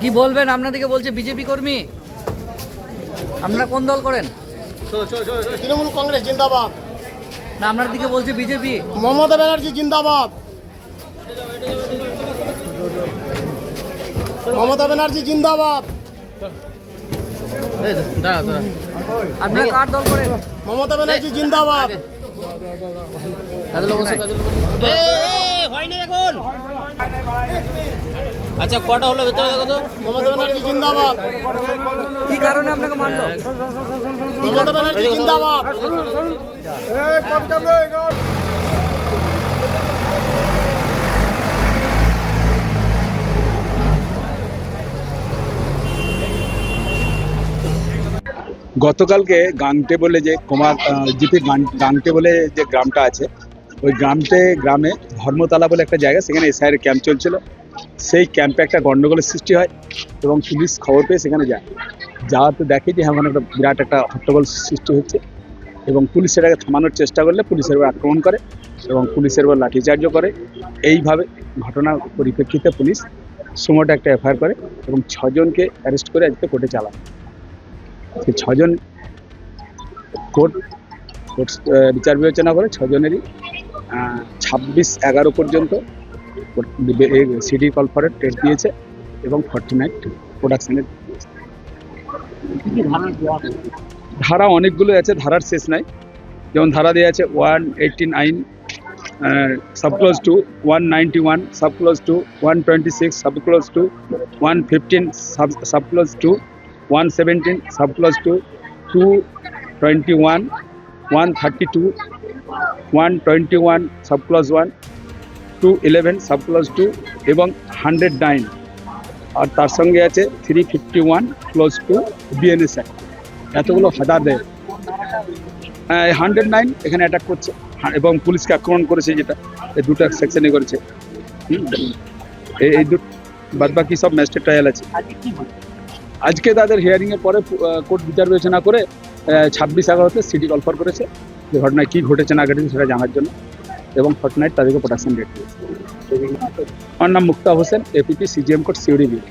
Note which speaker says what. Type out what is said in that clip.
Speaker 1: কি বলবেন? আপনাদেরকে বলছে বিজেপি কর্মী। আপনারা কোন দল করেন?
Speaker 2: তৃণমূল কংগ্রেস জিন্দাবাদ।
Speaker 1: না আপনার দিকে বলছে বিজেপি।
Speaker 2: মমতা ব্যানার্জি জিন্দাবাদ। মমতা ব্যানার্জি জিন্দাবাদ।
Speaker 1: আপনারা কার দল করেন?
Speaker 2: মমতা ব্যানার্জি জিন্দাবাদ।
Speaker 3: আচ্ছা কটা হলো ভেতরে? দেখো তো
Speaker 2: মমতা ব্যানার্জি জিন্দাবাদ।
Speaker 1: কি কারণে আপনাকে মারলো?
Speaker 2: মমতা ব্যানার্জি জিন্দাবাদ।
Speaker 4: গতকালকে গাংটে বলে যে কুমার জিপি গাংটে বলে যে গ্রামটা আছে ওই গ্রামতে, গ্রামে ধর্মতলা বলে একটা জায়গা, সেখানে এসআইয়ের ক্যাম্প চলছিল। সেই ক্যাম্পে একটা গন্ডগোলের সৃষ্টি হয় এবং পুলিশ খবর পেয়ে সেখানে যায়। যাওয়াতে দেখে যে ওখানে একটা বিরাট একটা হট্টগোল সৃষ্টি হচ্ছে এবং পুলিশ সেটাকে থামানোর চেষ্টা করলে পুলিশের উপর আক্রমণ করে এবং পুলিশের উপর লাঠিচার্জও করে। এইভাবে ঘটনার পরিপ্রেক্ষিতে পুলিশ সুমোটা একটা এফআইআর করে এবং ছজনকে অ্যারেস্ট করে আজকে কোর্টে চালায়। সেই ছজন কোর্ট কোর্ট বিচার বিবেচনা করে ছজনেরই ছাব্বিশ এগারো পর্যন্ত সিডি কল ফরের টেস্ট দিয়েছে এবং ফর্টি নাইট প্রোডাকশানের ধারা অনেকগুলো আছে, ধারার শেষ নাই। যেমন ধারা দেওয়া আছে one eighty nine subclause two one ninety one subclause two one twenty six subclause two one fifteen sub subclause two one seventeen subclause two two twenty one one thirty two one twenty one subclause one two eleven subclause two এবং hundred nine আর তার সঙ্গে আছে three fifty one clause two BNS act এতগুলো হাজার দেয়। হ্যাঁ hundred nine এখানে অ্যাটাক করছে। এবং পুলিশকে আক্রমণ করেছে যেটা, এই দুটো সেকশনে করেছে। এই দু বাদ বাকি সব ম্যাজিস্ট্রেট ট্রায়াল আছে। আজকে তাদের হিয়ারিংয়ের পরে কোর্ট বিচার বিবেচনা করে ছাব্বিশ এগারোতে সিটি কলফার করেছে। ঘটনায় কী ঘটেছে না ঘটেছে সেটা জানার জন্য এবং ফর্টনাইট তাদেরকে প্রোডাকশন রেট দিয়েছে। আমার নাম Mukta Hossain APP CGM court Suri বিল